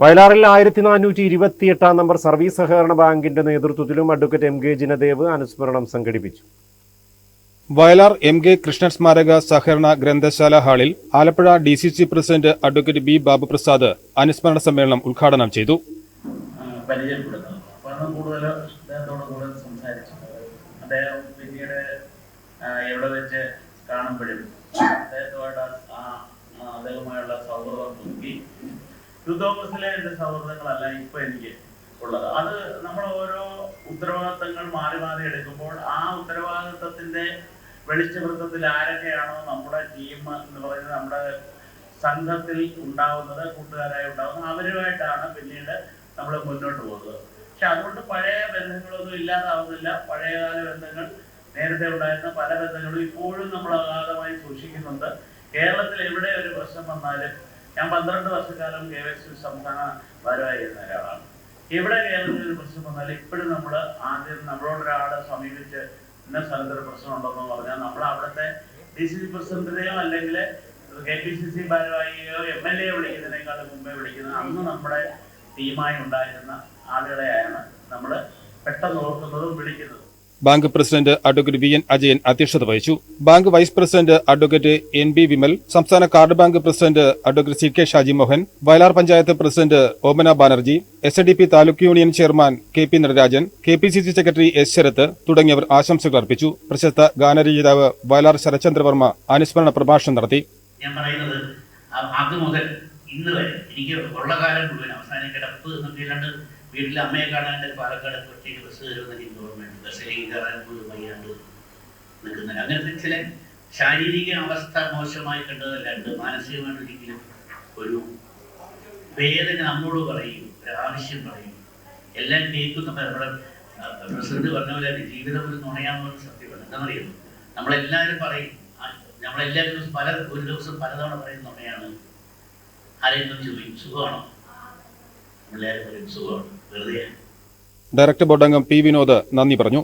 വയലാറിൽ ആയിരത്തി നാനൂറ്റി ഇരുപത്തിയെട്ടാം നമ്പർ സർവീസ് സഹകരണ ബാങ്കിന്റെ നേതൃത്വത്തിലും അഡ്വക്കേറ്റ് എം കെ ജിനദേവ് അനുസ്മരണം സംഘടിപ്പിച്ചു. വയലാർ എം കെ കൃഷ്ണൻ സ്മാരക സഹകരണ ഗ്രന്ഥശാല ഹാളിൽ Alappuzha D C C president advocate B Babuprasad അനുസ്മരണ സമ്മേളനം ഉദ്ഘാടനം ചെയ്തു. ആ, പരിചയപ്പെടുന്നത് അപ്പോൾ കൂടുതൽ അദ്ദേഹത്തോട് കൂടുതൽ സംസാരിച്ചു. അദ്ദേഹം പിന്നീട് എവിടെ വെച്ച് കാണുമ്പോഴും സൗഹൃദം പുതുക്കി യൂത്ത് എന്റെ സൗഹൃദങ്ങളല്ല ഇപ്പൊ എനിക്ക് ഉള്ളത്. അത് നമ്മൾ ഓരോ ഉത്തരവാദിത്തങ്ങൾ മാറി മാറി എടുക്കുമ്പോൾ ആ ഉത്തരവാദിത്തത്തിന്റെ വെളിച്ചവൃത്തത്തിൽ ആരൊക്കെയാണോ നമ്മുടെ ടീം എന്ന് പറയുന്നത് നമ്മുടെ സംഘത്തിൽ ഉണ്ടാവുന്നത് കൂട്ടുകാരായി ഉണ്ടാവുന്നത് അവരുമായിട്ടാണ് പിന്നീട് നമ്മൾ മുന്നോട്ട് പോകുന്നത്. പക്ഷെ അതുകൊണ്ട് പഴയ ബന്ധങ്ങളൊന്നും ഇല്ലാതാവുന്നില്ല. പഴയകാല ബന്ധങ്ങൾ നേരത്തെ ഉണ്ടായിരുന്ന പല ബന്ധങ്ങളും ഇപ്പോഴും നമ്മൾ അഗാധമായി സൂക്ഷിക്കുന്നുണ്ട്. കേരളത്തിൽ എവിടെ ഒരു പ്രശ്നം വന്നാലും ഞാൻ പന്ത്രണ്ട് വർഷക്കാലം കെ എസ് യു സംസ്ഥാന ഭാരവാഹിയിരുന്ന ഒരാളാണ്. എവിടെ കേരളത്തിൽ ഒരു പ്രശ്നം വന്നാൽ ഇപ്പോഴും നമ്മൾ ആദ്യം നമ്മളോട് സമീപിച്ച് ഇന്ന സ്ഥലത്തൊരു പ്രശ്നം പ്രശ്നം ഉണ്ടെന്ന് പറഞ്ഞാൽ നമ്മൾ അവിടുത്തെ ഡി സി സി പ്രസിഡന്റിനെയോ അല്ലെങ്കിൽ കെ പി സി സി ഭാരവാഹിയോ എം എൽ എ വിളിക്കുന്നതിനേക്കാളും മുമ്പേ വിളിക്കുന്നത് അന്ന് നമ്മുടെ ടീമായി ഉണ്ടായിരുന്ന ആളുകളെയാണ് നമ്മൾ പെട്ടെന്ന് ഓർക്കുന്നതും വിളിക്കുന്നതും. Bank president advocate V N Ajayan അധ്യക്ഷത വഹിച്ചു. Bank vice president advocate N B Vimal സംസ്ഥാന card bank president advocate C K Shaji Mohan Vayalar panchayat president Omana Banerjee S A D P taluk union chairman K P Natarajan K P C C secretary S Sarath തുടങ്ങിയവർ ആശംസകൾ അർപ്പിച്ചു. പ്രശസ്ത ഗാനരചയിതാവ് വയലാർ ശരചന്ദ്രവർമ്മ അനുസ്മരണ പ്രഭാഷണം നടത്തി. ഞാൻ പറയുന്നത് മുതൽ വരെ കാലം അവസാനം വീട്ടിലെ അമ്മയെ കാണാണ്ട് പാലക്കാട് ഒറ്റയ്ക്ക് ബസ് കയറുന്ന എനിക്ക് ഓർമ്മയുണ്ട്. ബസ്സിലേക്ക് കയറാൻ പോലും വയ്യാണ്ട് നിൽക്കുന്നില്ല അങ്ങനത്തെ ചില ശാരീരിക അവസ്ഥ മോശമായി കണ്ടതല്ലാണ്ട് മാനസികമായിട്ട് ഒരിക്കലും ഒരു വേദന നമ്മോട് പറയും ഒരു ആവശ്യം പറയും. എല്ലാം കേൾക്കുന്ന നമ്മുടെ പ്രസിഡന്റ് പറഞ്ഞ പോലെ തന്നെ ജീവിതം ഒരു നുണയാമെന്ന് സത്യമാണ്. എന്താണെന്നറിയുമോ? നമ്മളെല്ലാവരും പറയും നമ്മളെല്ലാവരും പല ഒരു ദിവസം പലതവണ പറയുന്ന നുണയാണ്. ആരെങ്കിലും ചോദിക്കും സുഖമാണോ എല്ലാവരും പറയും സുഖമാണ് വെറുതെ ഡയറക്ടർ ബോർഡ് അംഗം പി വിനോദ് നന്ദി പറഞ്ഞു.